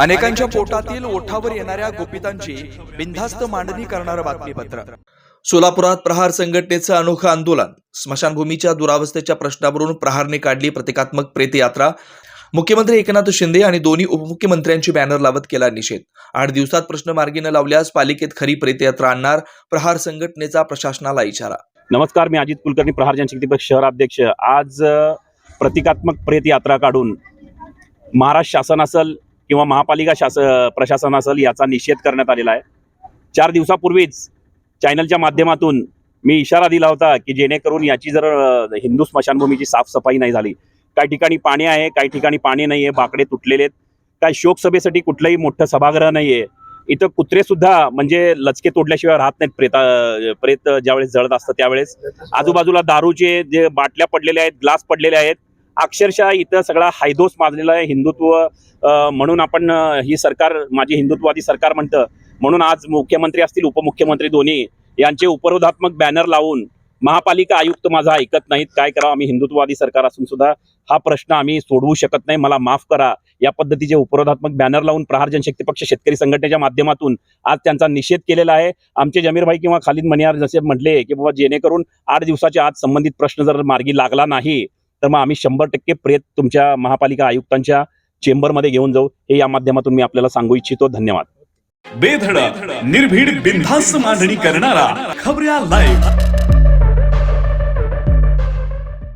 अनेकांच्या पोटातील ओठावर येणाऱ्या गोपितांची बिनधास्त मांडणी करणारं बातमीपत्र. सोलापुरात प्रहार संघटनेचं अनोखं आंदोलन. स्मशानभूमीच्या दुरावस्थेच्या प्रश्नावरून प्रहारने काढली प्रतिकात्मक प्रेतयात्रा. मुख्यमंत्री एकनाथ शिंदे आणि दोन्ही उपमुख्यमंत्र्यांची बॅनर लावत केला निषेध. आठ दिवसात प्रश्न मार्गी न लावल्यास पालिकेत खरी प्रेतयात्रा आणणार प्रहार संघटनेचा प्रशासनाला इशारा. नमस्कार मी अजित कुलकर्णी प्रहार जनशक्ती पक्ष शहराध्यक्ष. आज प्रतिकात्मक प्रेत यात्रा काढून महाराष्ट्र शासन असेल किंवा महापालिका शास प्रशासन असेल याचा निषेध करण्यात आलेला आहे. चार दिवसापूर्वीच चॅनलच्या माध्यमातून मी इशारा दिला होता की जेणेकरून याची जर हिंदू स्मशानभूमीची साफसफाई नाही झाली. काही ठिकाणी पाणी आहे काही ठिकाणी पाणी नाही आहे बाकडे तुटलेले आहेत. काय शोकसभेसाठी कुठलंही मोठं सभागृह नाही आहे इथं कुत्रे सुद्धा म्हणजे लचके तोडल्याशिवाय राहत नाहीत प्रेता प्रेत ज्यावेळेस जळत असतं त्यावेळेस. आजूबाजूला दारूचे जे बाटल्या पडलेल्या आहेत ग्लास पडलेले आहेत. अक्षरशः इथं सगळा हायदोस माजलेला आहे. हिंदुत्व म्हणून आपण ही सरकार माझी हिंदुत्ववादी सरकार म्हणतं. म्हणून आज मुख्यमंत्री असतील उपमुख्यमंत्री दोन्ही यांचे उपरोधात्मक बॅनर लावून महापालिका आयुक्त माझा ऐकत नाहीत. काय करावं? आम्ही हिंदुत्ववादी सरकार असून सुद्धा हा प्रश्न आम्ही सोडवू शकत नाही. मला माफ करा. या पद्धतीचे उपरोधात्मक बॅनर लावून प्रहार जनशक्ती पक्ष शेतकरी संघटनेच्या माध्यमातून आज त्यांचा निषेध केलेला आहे. आमचे जमीरभाई किंवा खालिद मनियार जसे म्हटले की बाबा जेणेकरून आठ दिवसाच्या आत संबंधित प्रश्न जर मार्गी लागला नाही तर मग आम्ही शंभर टक्के प्रेत तुमच्या महापालिका आयुक्तांच्या चेंबरमध्ये घेऊन जाऊ. हे या माध्यमातून मी आपल्याला सांगू इच्छितो. धन्यवाद. बेधडक निर्भीड बिनधास्त मांडणी करणारा खबऱ्या लाईव्ह